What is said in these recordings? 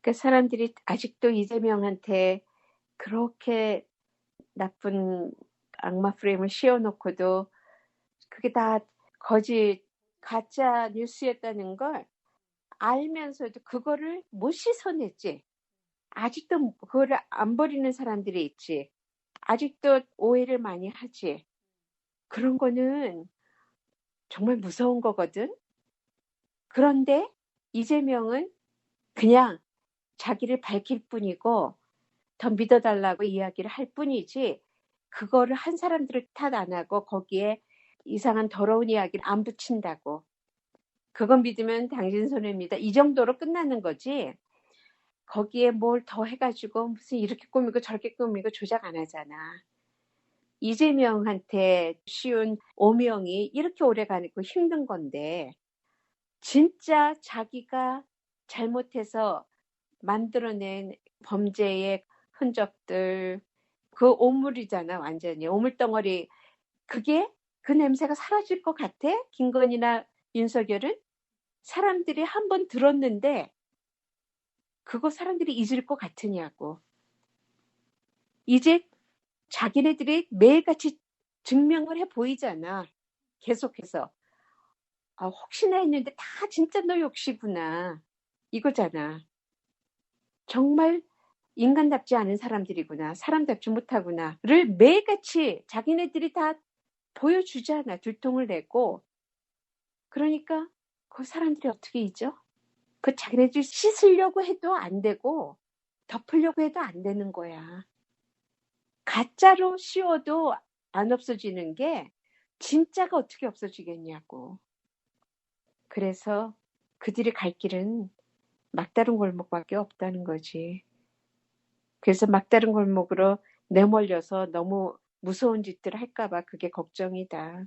그 사람들이 아직도 이재명한테 그렇게 나쁜 악마 프레임을 씌워놓고도 그게 다 거짓 가짜 뉴스였다는 걸 알면서도 그거를 못 씻어냈지. 아직도 그거를 안 버리는 사람들이 있지. 아직도 오해를 많이 하지. 그런 거는 정말 무서운 거거든. 그런데 이재명은 그냥 자기를 밝힐 뿐이고 더 믿어달라고 이야기를 할 뿐이지 그거를 한 사람들을 탓 안 하고 거기에 이상한 더러운 이야기를 안 붙인다고. 그건 믿으면 당신 손해입니다. 이 정도로 끝나는 거지. 거기에 뭘 더 해가지고 무슨 이렇게 꾸미고 저렇게 꾸미고 조작 안 하잖아. 이재명한테 쉬운 오명이 이렇게 오래 거 힘든 건데 진짜 자기가 잘못해서 만들어낸 범죄의 흔적들 그 오물이잖아 완전히. 오물덩어리. 그게 그 냄새가 사라질 것 같아? 김건희나 윤석열은? 사람들이 한 번 들었는데 그거 사람들이 잊을 것 같으냐고. 이제 자기네들이 매일같이 증명을 해 보이잖아 계속해서. 아, 혹시나 했는데 다 진짜 너 역시구나. 이거잖아 정말 인간답지 않은 사람들이구나, 사람답지 못하구나를 매일같이 자기네들이 다 보여주잖아, 들통을 내고. 그러니까 그 사람들이 어떻게 잊어? 그 자기네들이 씻으려고 해도 안 되고 덮으려고 해도 안 되는 거야. 가짜로 씌워도 안 없어지는 게 진짜가 어떻게 없어지겠냐고. 그래서 그들이 갈 길은 막다른 골목밖에 없다는 거지. 그래서 막다른 골목으로 내몰려서 너무 무서운 짓들을 할까봐 그게 걱정이다.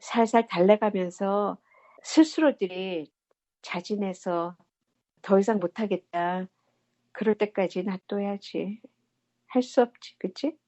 살살 달래가면서 스스로들이 자진해서 더 이상 못하겠다. 그럴 때까지 놔둬야지. 할 수 없지, 그치?